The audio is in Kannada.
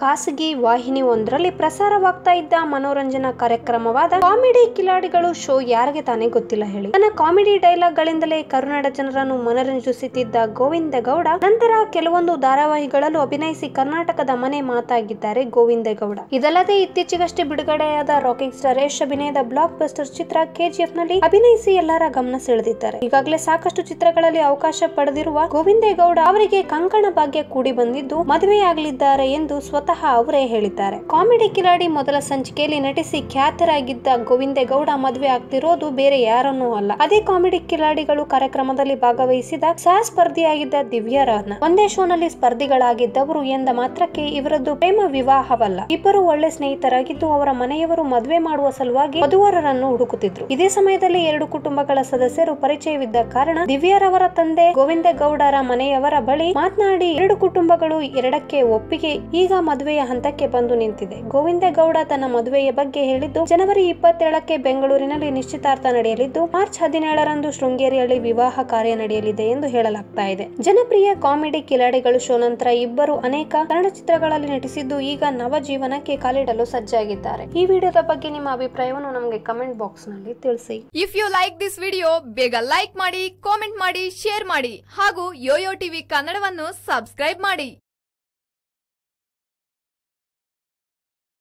ಖಾಸಗಿ ವಾಹಿನಿ ಒಂದರಲ್ಲಿ ಪ್ರಸಾರವಾಗ್ತಾ ಇದ್ದ ಮನೋರಂಜನಾ ಕಾರ್ಯಕ್ರಮವಾದ ಕಾಮಿಡಿ ಕಿಲಾಡಿಗಳು ಶೋ ಯಾರಿಗೆ ತಾನೇ ಗೊತ್ತಿಲ್ಲ ಹೇಳಿ. ತನ್ನ ಕಾಮಿಡಿ ಡೈಲಾಗ್ ಗಳಿಂದಲೇ ಕರುನಾಡ ಜನರನ್ನು ಮನರಂಜಿಸುತ್ತಿದ್ದ ಗೋವಿಂದ ಗೌಡ, ನಂತರ ಕೆಲವೊಂದು ಧಾರಾವಾಹಿಗಳಲ್ಲೂ ಅಭಿನಯಿಸಿ ಕರ್ನಾಟಕದ ಮನೆ ಮಾತಾಗಿದ್ದಾರೆ ಗೋವಿಂದ ಗೌಡ. ಇದಲ್ಲದೆ ಇತ್ತೀಚೆಗಷ್ಟೇ ಬಿಡುಗಡೆಯಾದ ರಾಕಿಂಗ್ ಸ್ಟಾರ್ ಯಶ್ ಅಭಿನಯದ ಬ್ಲಾಕ್ ಬಸ್ಟರ್ ಚಿತ್ರ ಕೆಜಿಎಫ್ನಲ್ಲಿ ಅಭಿನಯಿಸಿ ಎಲ್ಲರ ಗಮನ ಸೆಳೆದಿದ್ದಾರೆ. ಈಗಾಗಲೇ ಸಾಕಷ್ಟು ಚಿತ್ರಗಳಲ್ಲಿ ಅವಕಾಶ ಪಡೆದಿರುವ ಗೋವಿಂದೇಗೌಡ ಅವರಿಗೆ ಕಂಕಣ ಭಾಗ್ಯ ಕೂಡಿ ಬಂದಿದ್ದು ಮದುವೆಯಾಗಲಿದ್ದಾರೆ ಎಂದು ಸ್ವತಃ ಅವರೇ ಹೇಳಿದ್ದಾರೆ. ಕಾಮಿಡಿ ಕಿಲಾಡಿ ಮೊದಲ ಸಂಚಿಕೆಯಲ್ಲಿ ನಟಿಸಿ ಖ್ಯಾತರಾಗಿದ್ದ ಗೋವಿಂದೇಗೌಡ ಮದುವೆ ಆಗ್ತಿರೋದು ಬೇರೆ ಯಾರನ್ನೂ ಅಲ್ಲ. ಅದೇ ಕಾಮಿಡಿ ಕಿಲಾಡಿಗಳು ಕಾರ್ಯಕ್ರಮದಲ್ಲಿ ಭಾಗವಹಿಸಿದ ಸಹ ಸ್ಪರ್ಧಿಯಾಗಿದ್ದ ದಿವ್ಯಾ ಒಂದೇ ಶೋನಲ್ಲಿ ಸ್ಪರ್ಧಿಗಳಾಗಿದ್ದವರು ಎಂದ ಮಾತ್ರಕ್ಕೆ ಇವರದ್ದು ಪ್ರೇಮ ವಿವಾಹವಲ್ಲ. ಇಬ್ಬರು ಒಳ್ಳೆ ಸ್ನೇಹಿತರಾಗಿದ್ದು ಅವರ ಮನೆಯವರು ಮದುವೆ ಮಾಡುವ ಸಲುವಾಗಿ ವಧುವರರನ್ನು ಹುಡುಕುತ್ತಿದ್ರು. ಇದೇ ಸಮಯದಲ್ಲಿ ಎರಡು ಕುಟುಂಬಗಳ ಸದಸ್ಯರು ಪರಿಚಯವಿದ್ದ ಕಾರಣ ದಿವ್ಯಾರವರ ತಂದೆ ಗೋವಿಂದ ಗೌಡರ ಮನೆಯವರ ಬಳಿ ಮಾತನಾಡಿ ಎರಡು ಕುಟುಂಬಗಳು ಎರಡಕ್ಕೆ ಒಪ್ಪಿಗೆ ಈಗ ಮದುವೆಯ ಹಂತಕ್ಕೆ ಬಂದು ನಿಂತಿದೆ. ಗೋವಿಂದ ಗೌಡ ತನ್ನ ಮದುವೆಯ ಬಗ್ಗೆ ಹೇಳಿದ್ದು, ಜನವರಿ ಇಪ್ಪತ್ತೇಳಕ್ಕೆ ಬೆಂಗಳೂರಿನಲ್ಲಿ ನಿಶ್ಚಿತಾರ್ಥ ನಡೆಯಲಿದ್ದು, ಮಾರ್ಚ್ ಹದಿನೇಳರಂದು ಶೃಂಗೇರಿಯಲ್ಲಿ ವಿವಾಹ ಕಾರ್ಯ ನಡೆಯಲಿದೆ ಎಂದು ಹೇಳಲಾಗ್ತಾ ಇದೆ. ಜನಪ್ರಿಯ ಕಾಮಿಡಿ ಕಿಲಾಡಿಗಳು ಶೋ ನಂತರ ಇಬ್ಬರು ಅನೇಕ ಕನ್ನಡ ಚಿತ್ರಗಳಲ್ಲಿ ನಟಿಸಿದ್ದು, ಈಗ ನವ ಜೀವನಕ್ಕೆ ಕಾಲಿಡಲು ಸಜ್ಜಾಗಿದ್ದಾರೆ. ಈ ವಿಡಿಯೋದ ಬಗ್ಗೆ ನಿಮ್ಮ ಅಭಿಪ್ರಾಯವನ್ನು ನಮಗೆ ಕಮೆಂಟ್ ಬಾಕ್ಸ್ನಲ್ಲಿ ತಿಳಿಸಿ. If you like this video ಬೇಗ ಲೈಕ್ ಮಾಡಿ ಕಾಮೆಂಟ್ ಮಾಡಿ ಶೇರ್ ಮಾಡಿ ಹಾಗೂ ಯೋಯೋ ಟಿವಿ ಕನ್ನಡವನ್ನು ಸಬ್ಸ್ಕ್ರೈಬ್ ಮಾಡಿ.